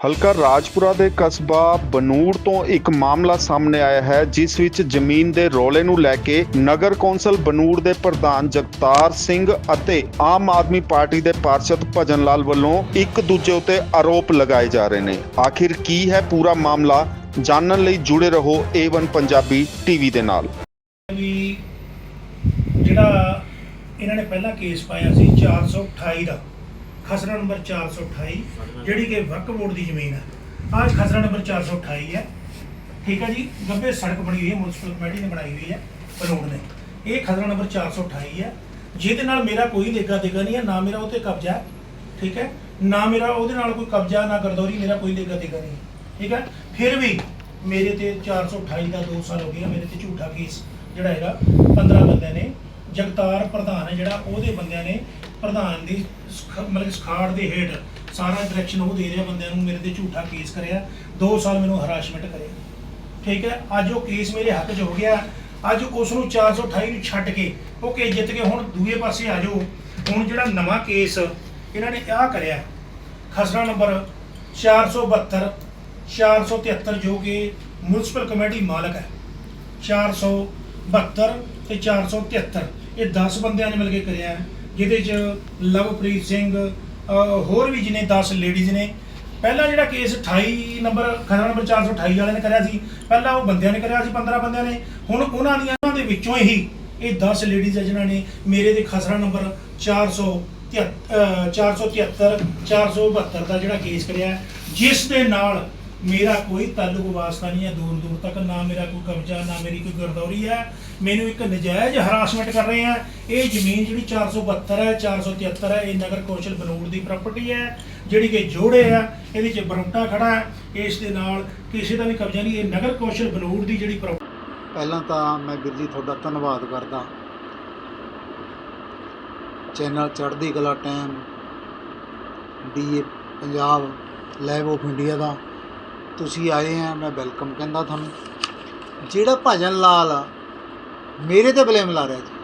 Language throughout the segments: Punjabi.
ਹਲਕਾ ਰਾਜਪੁਰਾ ਦੇ ਕਸਬਾ ਬਨੂੜ ਤੋਂ ਇੱਕ ਮਾਮਲਾ ਸਾਹਮਣੇ ਆਇਆ ਹੈ, ਜਿਸ ਵਿੱਚ ਜ਼ਮੀਨ ਦੇ ਰੌਲੇ ਨੂੰ ਲੈ ਕੇ ਨਗਰ ਕੌਂਸਲ ਬਨੂੜ ਦੇ ਪ੍ਰਧਾਨ ਜਗਤਾਰ ਸਿੰਘ ਅਤੇ ਆਮ ਆਦਮੀ ਪਾਰਟੀ ਦੇ ਪਾਰਸ਼ਦ ਭਜਨ ਲਾਲ ਵੱਲੋਂ ਇੱਕ ਦੂਜੇ ਉੱਤੇ ਆਰੋਪ ਲਗਾਏ ਜਾ ਰਹੇ ਨੇ। ਆਖਿਰ ਕੀ ਹੈ ਪੂਰਾ ਮਾਮਲਾ? ਜਾਣਨ ਲਈ ਜੁੜੇ ਰਹੋ A1 ਪੰਜਾਬੀ ਟੀਵੀ ਦੇ ਨਾਲ। ਵੀ ਜਿਹੜਾ ਇਹਨਾਂ ਨੇ ਪਹਿਲਾਂ ਕੇਸ ਪਾਇਆ ਸੀ 428 ਦਾ ਖਸਰਾ ਨੰਬਰ 428 ਜਿਹੜੀ ਕਿ ਵਕਫ ਬੋਰਡ ਦੀ ਜ਼ਮੀਨ ਹੈ ਆਹ ਖਸਰਾ ਨੰਬਰ 428 ਹੈ। ਠੀਕ ਹੈ ਜੀ? ਗੱਬੇ ਸੜਕ ਬਣੀ ਹੋਈ ਹੈ ਮਿਊਨਿਸਪਲ ਕਮੇਟੀ ਨੇ ਬਣਾਈ ਹੋਈ ਹੈ ਬਨੂੜ ਨੇ। ਇਹ ਖਸਰਾ ਨੰਬਰ 428 ਹੈ। ਜਿਹਦੇ ਨਾਲ ਮੇਰਾ ਕੋਈ ਦੇਗਾ ਦੇਗਾ ਨਹੀਂ ਹੈ, ਨਾ ਮੇਰਾ ਉਹ ਤੇ ਕਬਜ਼ਾ ਹੈ। ਠੀਕ ਹੈ? ਨਾ ਮੇਰਾ ਉਹਦੇ ਨਾਲ ਕੋਈ ਕਬਜ਼ਾ, ਨਾ ਗਰਦੌਰੀ, ਮੇਰਾ ਕੋਈ ਦੇਗਾ ਦੇਗਾ ਨਹੀਂ ਠੀਕ ਹੈ? ਫਿਰ ਵੀ ਮੇਰੇ ਤੇ 428 ਦਾ 2 ਸਾਲ ਹੋ ਗਿਆ, ਮੇਰੇ ਤੇ ਝੂਠਾ ਕੇਸ ਜਿਹੜਾ ਹੈਗਾ 15 ਬੰਦਿਆਂ ਨੇ। ਜਗਤਾਰ ਪ੍ਰਧਾਨ ਹੈ ਜਿਹੜਾ, ਉਹਦੇ ਬੰਦਿਆਂ ਨੇ ਪ੍ਰਧਾਨ ਦੀ ਸਖ- ਮਤਲਬ ਕਿ ਸਖਾੜ ਦੇ ਹੇਠ ਸਾਰਾ ਡਾਇਰੈਕਸ਼ਨ ਉਹ ਦੇ ਰਿਹਾ ਬੰਦਿਆਂ ਨੂੰ ਮੇਰੇ ਤੇ ਝੂਠਾ ਕੇਸ ਕਰਿਆ। 2 ਸਾਲ ਮੈਨੂੰ ਹਰਾਸਮੈਂਟ ਕਰਿਆ। ਠੀਕ ਹੈ? ਅੱਜ ਉਹ ਕੇਸ ਮੇਰੇ ਹੱਕ 'ਚ ਹੋ ਗਿਆ। ਅੱਜ ਉਸ ਨੂੰ 428 ਨੂੰ ਛੱਡ ਕੇ ਉਹ ਕੇਸ ਜਿੱਤ ਕੇ ਹੁਣ ਦੂਏ ਪਾਸੇ ਆ ਜਾਓ। ਹੁਣ ਜਿਹੜਾ ਨਵਾਂ ਕੇਸ ਇਹਨਾਂ ਨੇ ਆਹ ਕਰਿਆ। ਖਸਰਾ ਨੰਬਰ 472 473 ਜੋ ਕਿ ਮਿਊਨਿਸਪਲ ਕਮੇਟੀ ਮਾਲਕ ਹੈ। 472 ਤੇ 473 ਇਹ 10 ਬੰਦਿਆਂ ਨੇ ਮਿਲ ਕੇ ਕਰਿਆ। ਹੈ, ਜਿਹਦੇ ਚ ਲਵਪ੍ਰੀਤ ਸਿੰਘ ਹੋਰ ਵੀ ਜਿਹਨੇ 10 ਲੇਡੀਜ਼ ਨੇ। ਪਹਿਲਾ ਜਿਹੜਾ ਕੇਸ 28 ਨੰਬਰ ਖਸਰਾ ਨੰਬਰ 428 ਵਾਲੇ ਨੇ ਕਰਿਆ ਸੀ। ਪਹਿਲਾਂ ਉਹ ਬੰਦਿਆਂ ਨੇ ਕਰਿਆ ਸੀ 15 ਬੰਦਿਆਂ ਨੇ। ਹੁਣ ਉਹਨਾਂ ਦੀਆਂ, ਉਹਨਾਂ ਦੇ ਵਿੱਚੋਂ ਹੀ ਇਹ 10 ਲੇਡੀਜ਼ ਹੈ ਜਿਨ੍ਹਾਂ ਨੇ ਮੇਰੇ ਦੇ ਖਸਰਾ ਨੰਬਰ 400 473 472 ਦਾ ਜਿਹੜਾ ਕੇਸ ਕਰਿਆ। ਜਿਸ ਦੇ ਨਾਲ ਮੇਰਾ ਕੋਈ ਤਾਲੁਕ ਵਾਸਤਾ ਨਹੀਂ ਹੈ, ਦੂਰ ਦੂਰ ਤੱਕ ਨਾ ਮੇਰਾ ਕੋਈ ਕਬਜ਼ਾ, ਨਾ ਮੇਰੀ ਕੋਈ ਗਰਦੌਰੀ ਹੈ। ਮੈਨੂੰ ਇੱਕ ਨਜਾਇਜ਼ ਹਰਾਸਮੈਂਟ ਕਰ ਰਹੇ ਆ। ਇਹ ਜ਼ਮੀਨ ਜਿਹੜੀ 472 ਹੈ 473 ਹੈ, ਇਹ ਨਗਰ ਕੌਂਸਲ ਬਨੂੜ ਦੀ ਪ੍ਰਾਪਰਟੀ ਹੈ, ਜਿਹੜੀ ਕਿ ਜੋੜੇ ਆ, ਇਹਦੇ ਚ ਬਰੋਟਾ ਖੜਾ ਹੈ। ਇਸ ਦੇ ਨਾਲ ਕਿਸੇ ਦਾ ਵੀ ਕਬਜ਼ਾ ਨਹੀਂ, ਇਹ ਨਗਰ ਕੌਂਸਲ ਬਨੂੜ ਦੀ ਜਿਹੜੀ ਪ੍ਰਾਪਰਟੀ ਪਹਿਲਾਂ ਤਾਂ ਮੈਂ ਵੀਰ ਜੀ ਤੁਹਾਡਾ ਧੰਨਵਾਦ ਕਰਦਾ। ਚੈਨਲ ਚੜ੍ਹਦੀ ਕਲਾ ਟਾਈਮ ਡੀਏ ਪੰਜਾਬ ਲੈਬ ਆਫ ਇੰਡੀਆ ਦਾ। ਤੁਸੀਂ ਆਏ ਆ ਮੈਂ ਵੈਲਕਮ ਕਹਿੰਦਾ ਤੁਹਾਨੂੰ। ਜਿਹੜਾ ਭਜਨ ਲਾਲ ਆ, ਮੇਰੇ ਤੇ ਬਲੇਮ ਲਾ ਰਿਹਾ ਜੀ।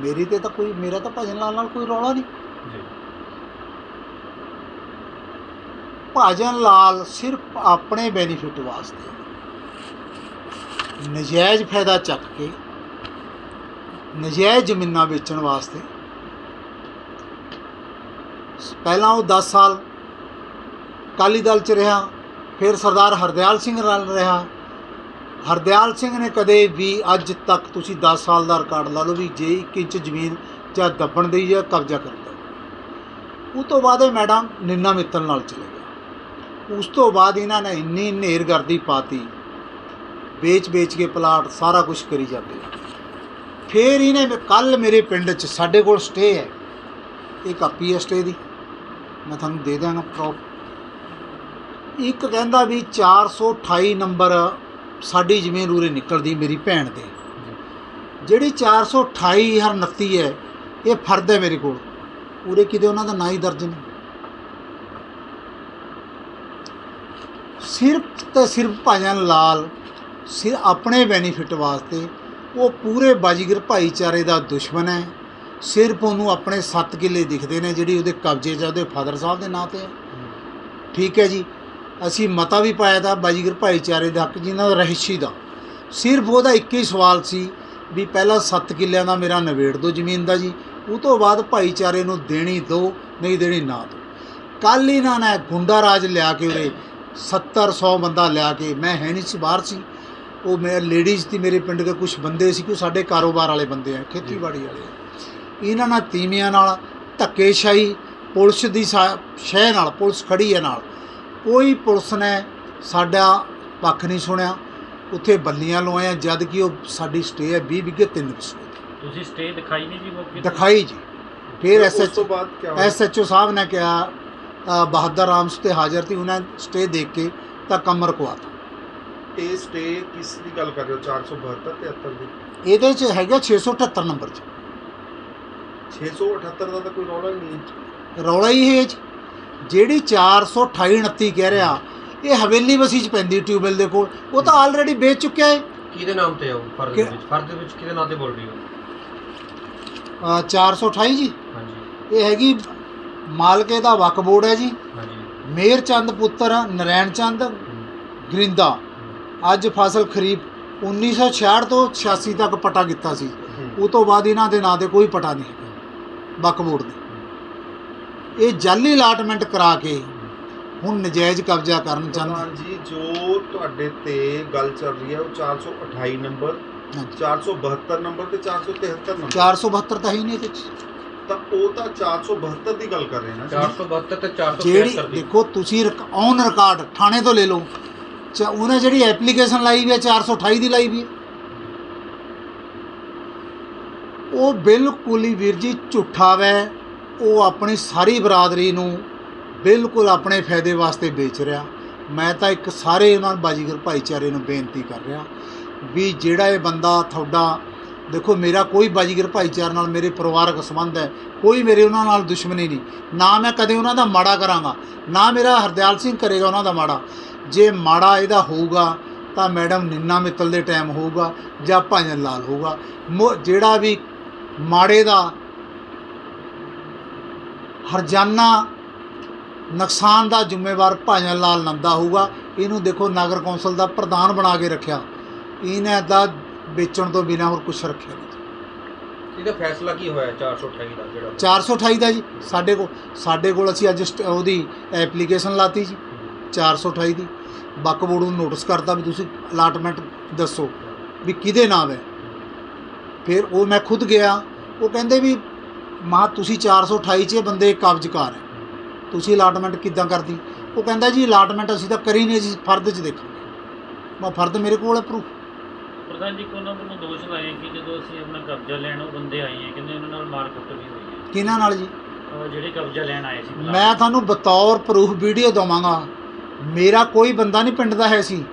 ਮੇਰੀ ਤੇ ਤਾਂ ਕੋਈ ਮੇਰਾ ਤਾਂ ਭਜਨ ਲਾਲ ਨਾਲ ਕੋਈ ਰੌਲਾ ਨਹੀਂ। ਭਜਨ ਲਾਲ ਸਿਰਫ ਆਪਣੇ ਬੈਨੀਫਿਟ ਵਾਸਤੇ। ਨਜਾਇਜ਼ ਫਾਇਦਾ ਚੱਕ ਕੇ ਨਜਾਇਜ਼ ਜ਼ਮੀਨਾਂ ਵੇਚਣ ਵਾਸਤੇ। ਪਹਿਲਾਂ ਉਹ 10 ਸਾਲ ਅਕਾਲੀ ਦਲ ਚ ਰਿਹਾ, ਫਿਰ ਸਰਦਾਰ ਹਰਦਿਆਲ ਸਿੰਘ ਨਾਲ ਰਿਹਾ। ਹਰਦਿਆਲ ਸਿੰਘ ਨੇ ਕਦੇ ਵੀ ਅੱਜ ਤੱਕ ਤੁਸੀਂ 10 ਸਾਲ ਦਾ ਰਿਕਾਰਡ ਲਾ ਲਓ ਵੀ ਜੇ 1 ਇੰਚ ਜ਼ਮੀਨ ਜਾਂ ਦੱਬਣ ਦੀ ਜਾਂ ਕਬਜ਼ਾ ਕਰਨ ਦਾ ਉਹ ਤੋਂ ਬਾਅਦ ਇਹ ਮੈਡਮ ਨਿੰਨਾ ਮਿੱਤਲ ਨਾਲ ਚਲੇ ਗਿਆ ਉਸ ਤੋਂ ਬਾਅਦ ਇਹਨਾਂ ਨੇ ਇੰਨੀ ਨੇਰਗਰਦੀ ਪਾਤੀ ਵੇਚ ਵੇਚ ਕੇ ਪਲਾਟ ਸਾਰਾ ਕੁਝ ਕਰੀ ਜਾਂਦੇ ਆ। ਫਿਰ ਇਹਨੇ ਕੱਲ ਮੇਰੇ ਪਿੰਡ 'ਚ ਸਾਡੇ ਕੋਲ ਸਟੇ ਹੈ। ਇਹ ਕਾਪੀ ਹੈ ਸਟੇ ਦੀ। ਮੈਂ ਤੁਹਾਨੂੰ ਦੇ ਦਾਂਗਾ ਪ੍ਰੋਪ ਇੱਕ ਕਹਿੰਦਾ ਵੀ 428 ਨੰਬਰ ਸਾਡੀ ਜ਼ਮੀਨ ਉਰੇ ਨਿਕਲਦੀ ਮੇਰੀ ਭੈਣ ਦੇ। ਜਿਹੜੀ 428 ਹਰ 29 ਹੈ, ਇਹ ਫਰਦ ਹੈ ਮੇਰੇ ਕੋਲ। ਉਰੇ ਕਿਤੇ ਉਹਨਾਂ ਦਾ ਨਾਂ ਹੀ ਦਰਜ ਨਹੀਂ। ਸਿਰਫ ਤੇ ਸਿਰਫ ਭਜਨ ਲਾਲ ਸਿਰ ਆਪਣੇ ਬੈਨੀਫਿਟ ਵਾਸਤੇ ਉਹ ਪੂਰੇ ਬਾਜੀਗਰ ਭਾਈਚਾਰੇ ਦਾ ਦੁਸ਼ਮਣ ਹੈ। ਸਿਰਫ ਉਹਨੂੰ ਆਪਣੇ 7 ਕਿੱਲੇ ਦਿਖਦੇ ਨੇ, ਜਿਹੜੀ ਉਹਦੇ ਕਬਜ਼ੇ 'ਚ ਉਹਦੇ ਫਾਦਰ ਸਾਹਿਬ ਦੇ ਨਾਂ ਤੇ ਹੈ ਠੀਕ ਹੈ ਜੀ। ਅਸੀਂ ਮਤਾ ਵੀ ਪਾਇਆ ਤਾਂ ਬਾਜੀਗਰ ਭਾਈਚਾਰੇ ਦੇ ਹੱਕ ਜਿਨ੍ਹਾਂ ਦਾ ਰਹਿਸ਼ੀ ਦਾ। ਸਿਰਫ ਉਹਦਾ ਇੱਕ ਹੀ ਸਵਾਲ ਸੀ ਵੀ ਪਹਿਲਾਂ 7 ਕਿੱਲਿਆਂ ਦਾ ਮੇਰਾ ਨਵੇੜ ਦਿਓ ਜ਼ਮੀਨ ਦਾ ਜੀ। ਉਹ ਤੋਂ ਬਾਅਦ ਭਾਈਚਾਰੇ ਨੂੰ ਦੇਣੀ ਦਿਓ ਨਹੀਂ ਦੇਣੀ ਨਾ ਦਿਓ ਕੱਲ ਇਹਨਾਂ ਨੇ ਗੁੰਡਾ ਰਾਜ ਲਿਆ ਕੇ ਉਰੇ 70 100 ਬੰਦਾ ਲਿਆ ਕੇ, ਮੈਂ ਹੈ ਨਹੀਂ ਸੀ, ਬਾਹਰ ਸੀ। ਉਹ ਮੈਂ ਲੇਡੀਜ਼ ਦੀ ਮੇਰੇ ਪਿੰਡ ਦੇ ਕੁਝ ਬੰਦੇ ਸੀ ਕੋਈ ਸਾਡੇ ਕਾਰੋਬਾਰ ਵਾਲੇ ਬੰਦੇ ਆ, ਖੇਤੀਬਾੜੀ ਵਾਲੇ। ਆ। ਇਹਨਾਂ ਨਾਲ ਤੀਵੀਆਂ ਨਾਲ ਧੱਕੇਸ਼ਾਹੀ, ਪੁਲਿਸ ਦੀ ਸਾ- ਸ਼ਹਿ ਨਾਲ, ਪੁਲਿਸ ਖੜੀ ਹੈ ਨਾਲ। ਕੋਈ ਪੁਲਿਸ ਨੇ ਸਾਡਾ ਪੱਖ ਨਹੀਂ ਸੁਣਿਆ। ਉੱਥੇ ਬੱਲੀਆਂ ਲਵਾਇਆ ਜਦ ਕਿ ਉਹ ਸਾਡੀ ਸਟੇ ਹੈ 20 ਵਿਗੇ 3 ਵਿਸਵੇ ਤੁਸੀਂ ਸਟੇ ਦਿਖਾਈ ਨਹੀਂ ਜੀ ਮੌਕੇ ਤੇ? ਦਿਖਾਈ ਜੀ। ਫਿਰ ਉਸ ਤੋਂ ਐਸਐਚਓ ਬਾਅਦ ਕੀ ਹੋਇਆ? ਐਸਐਚਓ ਸਾਹਿਬ ਨੇ ਕਿਹਾ ਅ, ਬਹਾਦਰ ਰਾਮ ਤੇ ਹਾਜ਼ਰ ਸੀ ਉਹਨਾਂ ਸਟੇ ਦੇਖ ਕੇ ਤਾਂ ਕੰਮ ਰਕਵਾਤਾ। ਇਹ ਸਟੇ ਕਿਸ ਦੀ ਗੱਲ ਕਰ ਰਹੇ ਹੋ? 472 73 ਦੀ? ਇਹਦੇ ਚ ਹੈਗਾ 678 ਨੰਬਰ ਚ। 678 ਦਾ ਤਾਂ ਕੋਈ ਰੌਲਾ ਹੀ ਨਹੀਂ ਹੈ। ਰੌਲਾ ਹੀ ਇਹ ਚ ਜਿਹੜੀ 428 29 ਕਹਿ ਰਿਹਾ ਇਹ ਹਵੇਲੀ ਬਸੀ ਚ ਪੈਂਦੀ ਟਿਊਬਵੈਲ ਦੇ ਕੋਲ। ਉਹ ਤਾਂ ਆਲਰੇਡੀ ਵੇਚ ਚੁੱਕਿਆ ਹੈ ਕਿਹਦੇ ਨਾਮ ਤੇ ਆਉ ਫਰਜ਼ ਦੇ ਕਿ- ਵਿੱਚ ਫਰਜ਼ ਦੇ ਵਿੱਚ ਕਿਹਦੇ ਨਾਂ ਤੇ ਬੋਲ ਰਹੀ ਹੋ? ਅ, 428 ਜੀ। ਹਾਂਜੀ। ਇਹ ਹੈਗੀ ਮਾਲਕੇ ਦਾ ਵਕ ਬੋਰਡ ਹੈ ਜੀ। ਹਾਂਜੀ। ਮੇਰ ਚੰਦ ਪੁੱਤਰ ਨਰੈਣ ਚੰਦ ਗਰਿੰਦਾ। ਅੱਜ ਫਸਲ ਖਰੀਬ 1966 ਤੋਂ 86 ਤੱਕ ਪਟਾ ਕੀਤਾ ਸੀ। ਉਹ ਤੋਂ ਬਾਅਦ ਇਹਨਾਂ ਦੇ ਨਾਂ ਤੇ ਕੋਈ ਪਟਾ ਨਹੀਂ ਵਕ ਬੋਰਡ ਦੇ। ਇਹ ਜਾਲੀ ਅਲਾਟਮੈਂਟ ਕਰਾ ਕੇ ਹੁਣ ਨਜਾਇਜ਼ ਕਬਜ਼ਾ ਕਰਨ ਚਾਹੁੰਦੇ ਪ੍ਰਧਾਨ ਜੀ ਜੋ ਤੁਹਾਡੇ ਤੇ ਗੱਲ ਚੱਲ ਰਹੀ ਹੈ ਉਹ 428 ਨੰਬਰ ਹਾਂਜੀ। 472 ਨੰਬਰ ਤੇ 473 ਨੰਬਰ। 472 ਤਾਂ ਹੀ ਨਹੀਂ ਇਹਦੇ 'ਚ ਤਾਂ ਉਹ ਤਾਂ 472 ਦੀ ਗੱਲ ਕਰ ਰਹੇ ਨਾ 472 ਤੇ ਜਿਹੜੀ 473 ਦੀ। ਦੇਖੋ ਤੁਸੀਂ ਔਨ ਰਿਕਾਰਡ ਥਾਣੇ ਤੋਂ ਲੈ ਲਓ। ਚਾ ਉਹਨੇ ਜਿਹੜੀ ਐਪਲੀਕੇਸ਼ਨ ਲਾਈ ਵੀ ਹੈ 428 ਦੀ ਲਾਈ ਵੀ ਹੈ। ਉਹ ਬਿਲਕੁਲ ਹੀ ਵੀਰ ਜੀ ਝੂਠਾ ਵੈ। ਉਹ ਆਪਣੀ ਸਾਰੀ ਬਰਾਦਰੀ ਨੂੰ ਬਿਲਕੁਲ ਆਪਣੇ ਫਾਇਦੇ ਵਾਸਤੇ ਵੇਚ ਰਿਹਾ। ਮੈਂ ਤਾਂ ਇੱਕ ਸਾਰੇ ਉਹਨਾਂ ਬਾਜੀਗਰ ਭਾਈਚਾਰੇ ਨੂੰ ਬੇਨਤੀ ਕਰ ਰਿਹਾ ਵੀ ਜਿਹੜਾ ਇਹ ਬੰਦਾ ਤੁਹਾਡਾ, ਦੇਖੋ ਮੇਰਾ ਕੋਈ ਬਾਜੀਗਰ ਭਾਈਚਾਰੇ ਨਾਲ ਮੇਰੇ ਪਰਿਵਾਰਕ ਸੰਬੰਧ ਹੈ, ਕੋਈ ਮੇਰੇ ਉਹਨਾਂ ਨਾਲ ਦੁਸ਼ਮਣੀ ਨਹੀਂ। ਨਾ ਮੈਂ ਕਦੇ ਉਹਨਾਂ ਦਾ ਮਾੜਾ ਕਰਾਂਗਾ, ਨਾ ਮੇਰਾ ਹਰਦਿਆਲ ਸਿੰਘ ਕਰੇਗਾ ਉਹਨਾਂ ਦਾ ਮਾੜਾ। ਜੇ ਮਾੜਾ ਇਹਦਾ ਹੋਊਗਾ ਤਾਂ ਮੈਡਮ ਨਿੰਨਾ ਮਿੱਤਲ ਦੇ ਟਾਈਮ ਹੋਊਗਾ ਜਾਂ ਭਾਜਨ ਲਾਲ ਹੋਊਗਾ। ਮੋ- ਜਿਹੜਾ ਵੀ ਮਾੜੇ ਦਾ ਹਰਜਾਨਾ ਨੁਕਸਾਨ ਦਾ ਜ਼ਿੰਮੇਵਾਰ ਭਾਜਨ ਲਾਲ ਨੰਦਾ ਹੋਊਗਾ। ਇਹਨੂੰ ਦੇਖੋ ਨਗਰ ਕੌਂਸਲ ਦਾ ਪ੍ਰਧਾਨ ਬਣਾ ਕੇ ਰੱਖਿਆ। ਇਹਨੇ ਦਾ ਵੇਚਣ ਤੋਂ ਬਿਨਾਂ ਹੋਰ ਕੁਝ ਰੱਖਿਆ ਨਹੀਂ। ਇਹਦਾ ਫੈਸਲਾ ਕੀ ਹੋਇਆ 428 ਦਾ ਜਿਹੜਾ? 428 ਦਾ ਜੀ। ਸਾਡੇ ਕੋਲ ਸਾਡੇ ਕੋਲ ਅਸੀਂ ਅੱਜ ਉਹਦੀ ਐਪਲੀਕੇਸ਼ਨ ਲਾਤੀ ਜੀ 428 ਦੀ। ਬੱਕ ਬੋਰਡ ਨੂੰ ਨੋਟਿਸ ਕਰਤਾ ਵੀ ਤੁਸੀਂ ਅਲਾਟਮੈਂਟ ਦੱਸੋ ਵੀ ਕਿਹਦੇ ਨਾਮ ਹੈ। ਫਿਰ ਉਹ ਮੈਂ ਖੁਦ ਗਿਆ। ਉਹ ਕਹਿੰਦੇ ਵੀ ਮਾ ਤੁਸੀਂ 428 'ਚ ਬੰਦੇ ਕਬਜ਼ਕਾਰ ਹੈ। ਤੁਸੀਂ ਅਲਾਟਮੈਂਟ ਕਿੱਦਾਂ ਕਰਦੀ ਉਹ ਕਹਿੰਦਾ ਜੀ ਅਲਾਟਮੈਂਟ ਅਸੀਂ ਤਾਂ ਕਰੀ ਨਹੀਂ ਜੀ ਫਰਦ 'ਚ ਦੇਖਾਂਗੇ। ਮੈਂ ਫਰਦ ਮੇਰੇ ਕੋਲ ਹੈ ਪ੍ਰੂਫ ਪ੍ਰਧਾਨ ਜੀ ਕੋ ਉਹਨਾਂ ਵੱਲੋਂ ਦੋਸ਼ ਲਾਏ ਕਿ ਜਦੋਂ ਅਸੀਂ ਆਪਣਾ ਕਬਜ਼ਾ ਲੈਣ ਉਹ ਬੰਦੇ ਆਏ ਹੈ ਕਹਿੰਦੇ ਉਹਨਾਂ ਨਾਲ ਮਾਰ ਕੁੱਟ ਵੀ ਹੋਈ ਹੈ ਕਿਹਨਾਂ ਨਾਲ ਜੀ? ਅਹ ਜਿਹੜੇ ਕਬਜ਼ਾ ਲੈਣ ਆਏ ਸੀ। ਮੁਲਾਜ਼ਮ। ਮੈਂ ਤੁਹਾਨੂੰ ਬਤੌਰ ਪ੍ਰੂਫ ਵੀਡੀਓ ਦਵਾਂਗਾ। ਮੇਰਾ ਕੋਈ ਬੰਦਾ ਨਹੀਂ ਪਿੰਡ ਦਾ ਹੈ ਸੀ।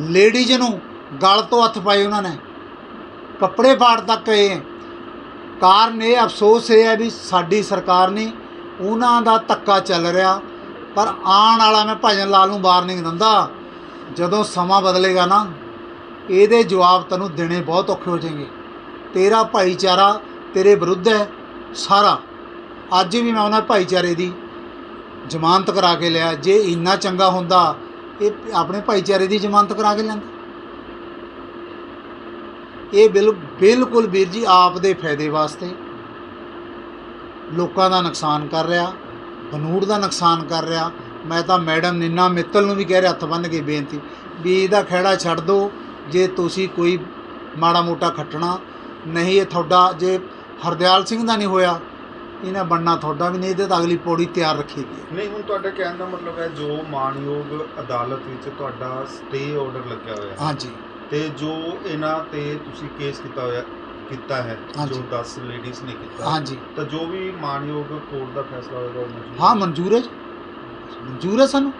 ਲੇਡੀਜ਼ ਨੂੰ ਗਲ ਤੋਂ ਹੱਥ ਪਾਏ ਉਹਨਾਂ ਨੇ। ਕੱਪੜੇ ਪਾੜ ਤੱਕ ਗਏ ਕਾਰਨ ਇਹ ਅਫਸੋਸ ਇਹ ਹੈ ਵੀ ਸਾਡੀ ਸਰਕਾਰ ਨਹੀਂ, ਉਹਨਾਂ ਦਾ ਧੱਕਾ ਚੱਲ ਰਿਹਾ। ਪਰ ਆਉਣ ਵਾਲਾ ਮੈਂ ਭਜਨ ਲਾਲ ਨੂੰ ਵਾਰਨਿੰਗ ਦਿੰਦਾ, ਜਦੋਂ ਸਮਾਂ ਬਦਲੇਗਾ ਨਾ, ਇਹਦੇ ਜਵਾਬ ਤੈਨੂੰ ਦੇਣੇ ਬਹੁਤ ਔਖੇ ਹੋ ਜਾਣਗੇ। ਤੇਰਾ ਭਾਈਚਾਰਾ ਤੇਰੇ ਵਿਰੁੱਧ ਹੈ, ਸਾਰਾ। ਅੱਜ ਵੀ ਮੈਂ ਉਹਨਾਂ ਭਾਈਚਾਰੇ ਦੀ ਜ਼ਮਾਨਤ ਕਰਾ ਕੇ ਲਿਆ। ਜੇ ਇੰਨਾ ਚੰਗਾ ਹੁੰਦਾ, ਇਹ ਆਪਣੇ ਭਾਈਚਾਰੇ ਦੀ ਜ਼ਮਾਨਤ ਕਰਾ ਕੇ ਲੈਂਦਾ ਇਹ ਬਿਲ ਬਿਲਕੁਲ ਵੀਰ ਜੀ ਆਪ ਦੇ ਫਾਇਦੇ ਵਾਸਤੇ। ਲੋਕਾਂ ਦਾ ਨੁਕਸਾਨ ਕਰ ਰਿਹਾ ਬਨੂੜ ਦਾ ਨੁਕਸਾਨ ਕਰ ਰਿਹਾ। ਮੈਂ ਤਾਂ ਮੈਡਮ ਨਿੰਨਾ ਮਿੱਤਲ ਨੂੰ ਵੀ ਕਹਿ ਰਿਹਾ ਹੱਥ ਬੰਨ੍ਹ ਕੇ ਬੇਨਤੀ ਵੀ ਇਹਦਾ ਖਹਿੜਾ ਛੱਡ ਦਿਓ ਜੇ ਤੁਸੀਂ ਕੋਈ ਮਾੜਾ ਮੋਟਾ ਖੱਟਣਾ। ਨਹੀਂ ਇਹ ਤੁਹਾਡਾ ਜੇ ਹਰਦਿਆਲ ਸਿੰਘ ਦਾ ਨਹੀਂ ਹੋਇਆ ਇਹਨਾਂ ਬਣਨਾ ਤੁਹਾਡਾ ਵੀ ਨਹੀਂ ਇਹਦੇ ਤਾਂ ਅਗਲੀ ਪੌੜੀ ਤਿਆਰ ਰੱਖੀ ਗਈ ਨਹੀਂ ਹੁਣ ਤੁਹਾਡੇ ਕਹਿਣ ਦਾ ਮਤਲਬ ਹੈ ਜੋ ਮਾਨਯੋਗ ਅਦਾਲਤ ਵਿੱਚ ਤੁਹਾਡਾ ਸਟੇ ਆਰਡਰ ਲੱਗਿਆ ਹੋਇਆ ਹੈ। ਹਾਂਜੀ। ਤੇ ਜੋ ਇਹਨਾਂ ਤੇ ਤੁਸੀਂ ਕੇਸ ਕੀਤਾ ਹੋਇਆ ਕੀਤਾ ਹੈ ਹਾਂਜੀ। ਜੋ 10 ਲੇਡੀਜ਼ ਨੇ ਕੀਤਾ ਹਾਂਜੀ। ਤਾਂ ਜੋ ਵੀ ਮਾਨਯੋਗ ਕੋਰਟ ਦਾ ਫੈਸਲਾ ਹੋਏਗਾ ਉਹ ਮਨਜ਼ੂਰ ਹਾਂ ਮਨਜ਼ੂਰ ਹੈ ਜੀ। ਮਨਜ਼ੂਰ ਹੈ ਸਾਨੂੰ।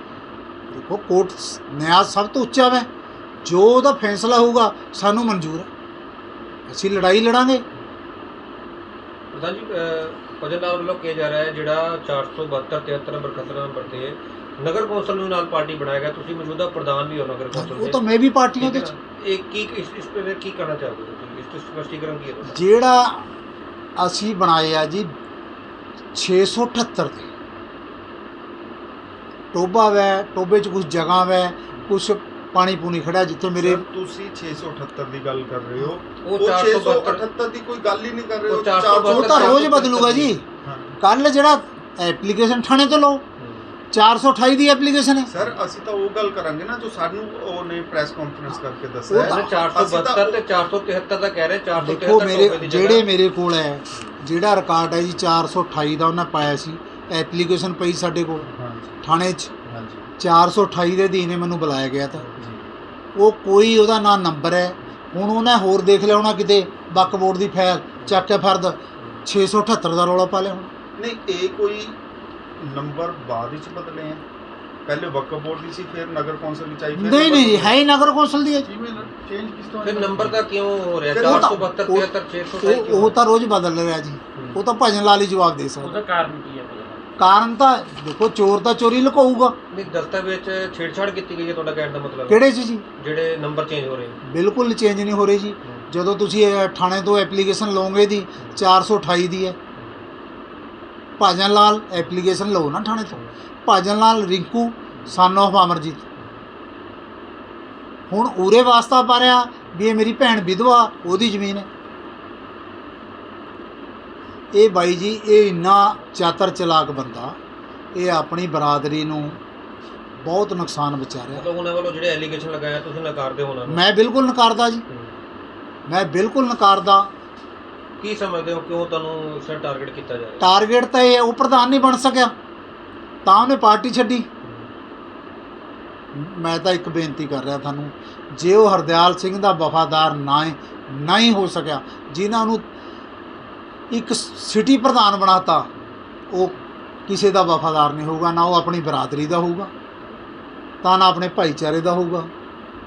ਦੇਖੋ ਕੋਰਟ ਸ- ਨਿਆਂ ਸਭ ਤੋਂ ਉੱਚਾ ਹੈ ਜੋ ਉਹਦਾ ਫੈਸਲਾ ਹੋਊਗਾ ਸਾਨੂੰ ਮਨਜ਼ੂਰ ਹੈ। ਅਸੀਂ ਲੜਾਈ ਲੜਾਂਗੇ। ਪ੍ਰਧਾਨ ਜੀ ਭਜਨ ਲਾਲ ਵੱਲੋਂ ਕਿਹਾ ਜਾ ਰਿਹਾ ਹੈ ਜਿਹੜਾ 472 73 ਨੰਬਰ ਖਤਰਾ ਨੰਬਰ ਤੇ ਨਗਰ ਕੌਂਸਲ ਨੂੰ ਨਾਲ ਪਾਰਟੀ ਬਣਾਇਆ ਗਿਆ ਤੁਸੀਂ ਮੌਜੂਦਾ ਪ੍ਰਧਾਨ ਵੀ ਹੋ ਨਗਰ ਕੌਂਸਲ ਉਹ ਦੇ। ਤਾਂ ਮੈਂ ਵੀ ਪਾਰਟੀਆਂ ਦੇ ਠੀਕ ਚ ਹੈ ਨਾ? ਇਹ ਕੀ ਇਸ ਇਸ ਤੇ ਕੀ ਕਰਨਾ ਚਾਹੋਗੇ ਤੁਸੀਂ? ਇਸ ਤੇ ਸਪਸ਼ਟੀਕਰਨ ਕੀ ਹੈ? ਤੁਹਾਡਾ? ਜਿਹੜਾ ਅਸੀਂ ਬਣਾਏ ਆ ਜੀ 678 ਦੇ। ਟੋਬਾ ਵੈ ਟੋਬੇ 'ਚ ਕੁਝ ਜਗ੍ਹਾ ਵੈ ਕੁਝ ਪਾਣੀ ਪੂਣੀ ਖੜਾ ਜਿੱਥੇ ਮੇਰੇ ਤੁਸੀਂ 678 ਦੀ ਗੱਲ ਕਰ ਰਹੇ ਹੋ। ਉਹ ਉਹ 472 678 ਦੀ ਕੋਈ ਗੱਲ ਹੀ ਨਹੀਂ ਕਰ ਰਹੇ ਹੋ। 472 ਉਹ ਤਾਂ ਰੋਜ਼ ਬਦਲੂਗਾ ਜੀ। ਕੱਲ ਜਿਹੜਾ ਐਪਲੀਕੇਸ਼ਨ ਥਾਣੇ ਤੋਂ ਲਓ। 428 ਦੀ ਐਪਲੀਕੇਸ਼ਨ ਹੈ। ਸਰ ਅਸੀਂ ਤਾਂ ਉਹ ਗੱਲ ਕਰਾਂਗੇ ਨਾ ਜੋ ਸਾਨੂੰ ਉਹਨੇ ਪ੍ਰੈਸ ਕਾਨਫਰੰਸ ਕਰਕੇ ਦੱਸਿਆ। ਤਾਂ- ਹੈ। ਇਹਨੇ ਅਸੀਂ 472 ਤੇ 473 ਦਾ ਕਹਿ ਰਹੇ 473 ਦੇਖੋ ਮੇਰੇ ਟੋਬੇ ਦੀ ਜਗ੍ਹਾ। ਜਿਹੜੇ ਮੇਰੇ ਕੋਲ ਹੈ ਜਿਹੜਾ ਰਿਕਾਰਡ ਹੈ ਜੀ 428 ਦਾ ਉਹਨੇ ਪਾਇਆ ਸੀ। ਐਪਲੀਕੇਸ਼ਨ ਪਈ ਸਾਡੇ ਕੋਲ ਹਾਂਜੀ। ਥਾਣੇ 'ਚ। ਹਾਂਜੀ। 428 ਦੇ ਅਧੀਨ ਮੈਨੂੰ ਬੁਲਾਇਆ ਗਿਆ ਤਾਂ। ਉਹ ਕੋਈ ਉਹਦਾ ਨਾ ਨੰਬਰ ਹੈ। ਹੁਣ ਉਹਨੇ ਹੋਰ ਦੇਖ ਲਿਆ ਹੋਣਾ ਕਿਤੇ ਬੱਕ ਬੋਰਡ ਦੀ ਫਾਈਲ ਚੱਕ ਕੇ ਫਰਦ 678 ਦਾ ਰੌਲਾ ਪਾ ਲਿਆ ਹੁਣ। ਨਹੀਂ ਇਹ ਕੋਈ ਨੰਬਰ ਬਾਅਦ ਵਿੱਚ ਬਦਲੇ ਹੈ ਪਹਿਲੇ ਵਕਫ ਬੋਰਡ ਦੀ ਸੀ ਫਿਰ ਨਗਰ ਕੌਂਸਲ ਵਿੱਚ ਆਈ ਫਿਰ ਨਹੀਂ ਨਹੀਂ ਜੀ ਹੈ ਹੀ ਨਗਰ ਕੌਂਸਲ ਦੀ ਹੈ। ਜੀ। ਚੇਂਜ ਕਿਸ ਤੋਂ ਫਿਰ ਨੰਬਰ ਦਾ ਕਿਉਂ ਹੋ ਰਿਹਾ? ਫਿਰ ਉਹ ਤਾਂ- 472 ਉਹ- 73 628 ਉਹ ਤਾਂ ਰੋਜ਼ ਬਦਲ ਰਿਹਾ ਜੀ। ਉਹ ਤਾਂ ਭਜਨ ਲਾਲ ਹੀ ਜਵਾਬ ਦੇ ਸਕਦਾ। ਉਹਦਾ ਕਾਰਨ ਕੀ ਹੈ ਪ੍ਰਧਾਨ ਕਾਰਨ ਤਾਂ ਦੇਖੋ ਚੋਰ ਤਾਂ ਚੋਰੀ ਲੁਕਾਊਗਾ। ਨਹੀਂ ਦਸਤਾਵੇਜ਼ 'ਚ ਛੇੜਛਾੜ ਕੀਤੀ ਗਈ ਹੈ ਤੁਹਾਡਾ ਕਹਿਣ ਦਾ ਮਤਲਬ? ਕਿਹੜੇ 'ਚ ਜੀ? ਜਿਹੜੇ ਨੰਬਰ ਚੇਂਜ ਹੋ ਰਹੇ ਨੇ ਬਿਲਕੁਲ ਚੇਂਜ ਨਹੀਂ ਹੋ ਰਹੀ ਜੀ। ਜਦੋਂ ਤੁਸੀਂ ਇਹ ਥਾਣੇ ਤੋਂ ਐਪਲੀਕੇਸ਼ਨ ਲਓਗੇ ਦੀ 428 ਦੀ ਹੈ। ਭਾਜਨ ਲਾਲ ਐਪਲੀਕੇਸ਼ਨ ਲਓ ਨਾ ਥਾਣੇ ਤੋਂ। ਭਾਜਨ ਲਾਲ ਰਿੰਕੂ ਸਨ of ਅਮਰਜੀਤ। ਹੁਣ ਉਰੇ ਵਾਸਤਾ ਪਾ ਰਿਹਾ ਵੀ ਇਹ ਮੇਰੀ ਭੈਣ ਵਿਧਵਾ ਉਹਦੀ ਜ਼ਮੀਨ ਹੈ। ਇਹ ਬਾਈ ਜੀ ਇਹ ਇੰਨਾ ਚਾਤਰ ਚਲਾਕ ਬੰਦਾ ਇਹ ਆਪਣੀ ਬਰਾਦਰੀ ਨੂੰ ਬਹੁਤ ਨੁਕਸਾਨ ਬਚਾ ਰਿਹਾ ਮਤਲਬ ਉਹਨਾਂ ਵੱਲੋਂ ਜਿਹੜੇ ਐਲੀਗੇਸ਼ਨ ਲਗਾਇਆ ਤੁਸੀਂ ਨਕਾਰਦੇ ਹੋ ਉਹਨਾਂ ਨੂੰ? ਮੈਂ ਬਿਲਕੁਲ ਨਕਾਰਦਾ ਜੀ। ਮੈਂ ਬਿਲਕੁਲ ਨਕਾਰਦਾ। ਕੀ ਸਮਝਦੇ ਹੋ ਕਿਉਂ ਤੁਹਾਨੂੰ ਇਸ ਟਾਰਗੇਟ ਕੀਤਾ ਜਾ ਰਿਹਾ? ਟਾਰਗੇਟ ਤਾਂ ਇਹ ਹੈ, ਉਹ ਪ੍ਰਧਾਨ ਨਹੀਂ ਬਣ ਸਕਿਆ। ਤਾਂ ਉਹਨੇ ਪਾਰਟੀ ਛੱਡੀ। ਮੈਂ ਤਾਂ ਇੱਕ ਬੇਨਤੀ ਕਰ ਰਿਹਾ ਤੁਹਾਨੂੰ ਜੇ ਉਹ ਹਰਦਿਆਲ ਸਿੰਘ ਦਾ ਵਫਾਦਾਰ ਨਾ ਹੈ ਨਹੀਂ ਹੋ ਸਕਿਆ ਜਿਨ੍ਹਾਂ ਨੂੰ ਇੱਕ ਸਿਟੀ ਪ੍ਰਧਾਨ ਬਣਾਤਾ ਉਹ ਕਿਸੇ ਦਾ ਵਫਾਦਾਰ ਨਹੀਂ ਹੋਊਗਾ ਨਾ ਉਹ ਆਪਣੀ ਬਰਾਦਰੀ ਦਾ ਹੋਊਗਾ ਤਾਂ ਨਾ ਆਪਣੇ ਭਾਈਚਾਰੇ ਦਾ ਹੋਊਗਾ।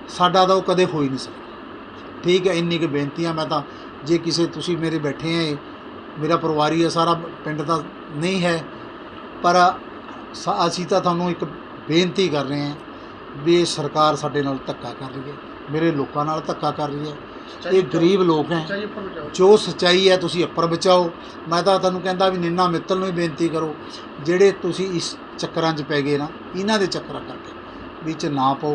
ਸਾਡਾ ਤਾਂ ਉਹ ਕਦੇ ਹੋ ਹੀ ਨਹੀਂ ਸਕਦਾ ਠੀਕ ਹੈ ਇੰਨੀ ਕੁ ਬੇਨਤੀ ਆ ਮੈਂ ਤਾਂ। ਜੇ ਕਿਸੇ ਤੁਸੀਂ ਮੇਰੇ ਬੈਠੇ ਆ ਮੇਰਾ ਪਰਿਵਾਰੀ ਹੈ ਸਾਰਾ ਪਿੰਡ ਦਾ ਨਹੀਂ ਹੈ ਪਰ ਸ- ਅਸੀਂ ਤਾਂ ਤੁਹਾਨੂੰ ਇੱਕ ਬੇਨਤੀ ਕਰ ਰਹੇ ਹਾਂ ਵੀ ਇਹ ਸਰਕਾਰ ਸਾਡੇ ਨਾਲ ਧੱਕਾ ਕਰ ਰਹੀ ਹੈ ਮੇਰੇ ਲੋਕਾਂ ਨਾਲ ਧੱਕਾ ਕਰ ਰਹੀ ਹੈ ਇਹ ਗਰੀਬ ਲੋਕ ਹੈ ਜੋ ਸੱਚਾਈ ਹੈ ਤੁਸੀਂ ਅੱਪਰ ਬਚਾਓ ਮੈਂ ਤਾਂ ਤੁਹਾਨੂੰ ਕਹਿੰਦਾ ਵੀ ਨਿੰਨਾ ਮਿੱਤਲ ਨੂੰ ਹੀ ਬੇਨਤੀ ਕਰੋ ਜਿਹੜੇ ਤੁਸੀਂ ਇਸ ਚੱਕਰਾਂ 'ਚ ਪੈ ਗਏ ਨਾ ਇਹਨਾਂ ਦੇ ਚੱਕਰਾਂ ਕਰਕੇ ਵਿੱਚ ਨਾ ਪਾਓ।